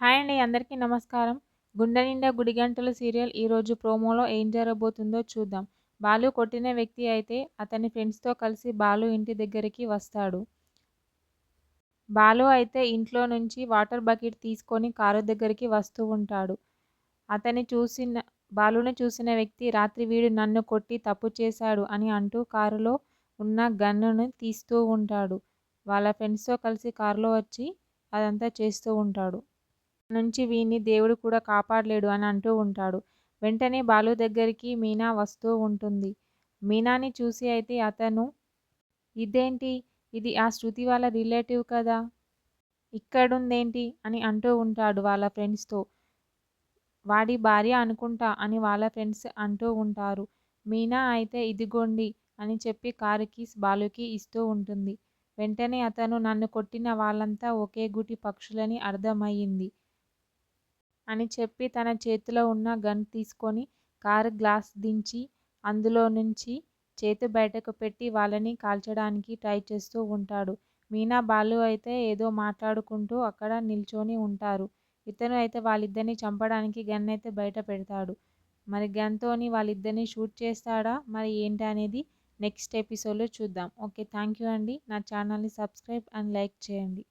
Hi అండి అందరికీ నమస్కారం. గుండె నిండా గుడిగంటలు సీరియల్ ఈరోజు ప్రోమోలో ఏం జరగబోతుందో చూద్దాం. బాలు కొట్టిన వ్యక్తి అయితే అతని ఫ్రెండ్స్తో కలిసి బాలు ఇంటి దగ్గరికి వస్తాడు. బాలు అయితే ఇంట్లో నుంచి వాటర్ బకెట్ తీసుకొని కారు దగ్గరికి వస్తూ ఉంటాడు. అతని చూసిన బాలుని చూసిన వ్యక్తి రాత్రి వీడు నన్ను కొట్టి తప్పు చేశాడు అని అంటూ కారులో ఉన్న గన్నును తీస్తూ ఉంటాడు. వాళ్ళ ఫ్రెండ్స్తో కలిసి కారులో వచ్చి అదంతా చేస్తూ ఉంటాడు. నుంచి వీణ్ణి దేవుడు కూడా కాపాడలేడు అని అంటూ ఉంటాడు. వెంటనే బాలు దగ్గరికి మీనా వస్తూ ఉంటుంది. మీనాని చూసి అయితే అతను ఇదేంటి? ఇది ఆ శృతి వాళ్ళ రిలేటివ్ కదా? ఇక్కడుందేంటి? అని అంటూ ఉంటాడు వాళ్ళ ఫ్రెండ్స్తో వాడి భార్య అనుకుంటా అని వాళ్ళ ఫ్రెండ్స్ అంటూ ఉంటారు. మీనా అయితే ఇదిగోండి అని చెప్పి కారు కీస్ బాలుకి ఇస్తూ ఉంటుంది. వెంటనే అతను నన్ను కొట్టిన వాళ్ళంతా ఒకే గుటి పక్షులని అర్థమయ్యింది. అని చెప్పి తన చేతిలో ఉన్న గన్ తీసుకొని కారు గ్లాస్ దించి అందులో నుంచి చేతి బయటకు పెట్టి వాళ్ళని కాల్చడానికి ట్రై చేస్తూ ఉంటాడు. మీనా బాలు అయితే ఏదో మాట్లాడుకుంటూ అక్కడ నిల్చొని ఉంటారు. ఇతను అయితే వాళ్ళిద్దరిని చంపడానికి గన్ అయితే బయట పెడతాడు. మరి గన్తోని వాళ్ళిద్దరిని షూట్ చేస్తాడా? మరి ఏంటి అనేది నెక్స్ట్ ఎపిసోడ్లో చూద్దాం. ఓకే థ్యాంక్ యూ అండి. నా ఛానల్ని సబ్స్క్రైబ్ అండ్ లైక్ చేయండి.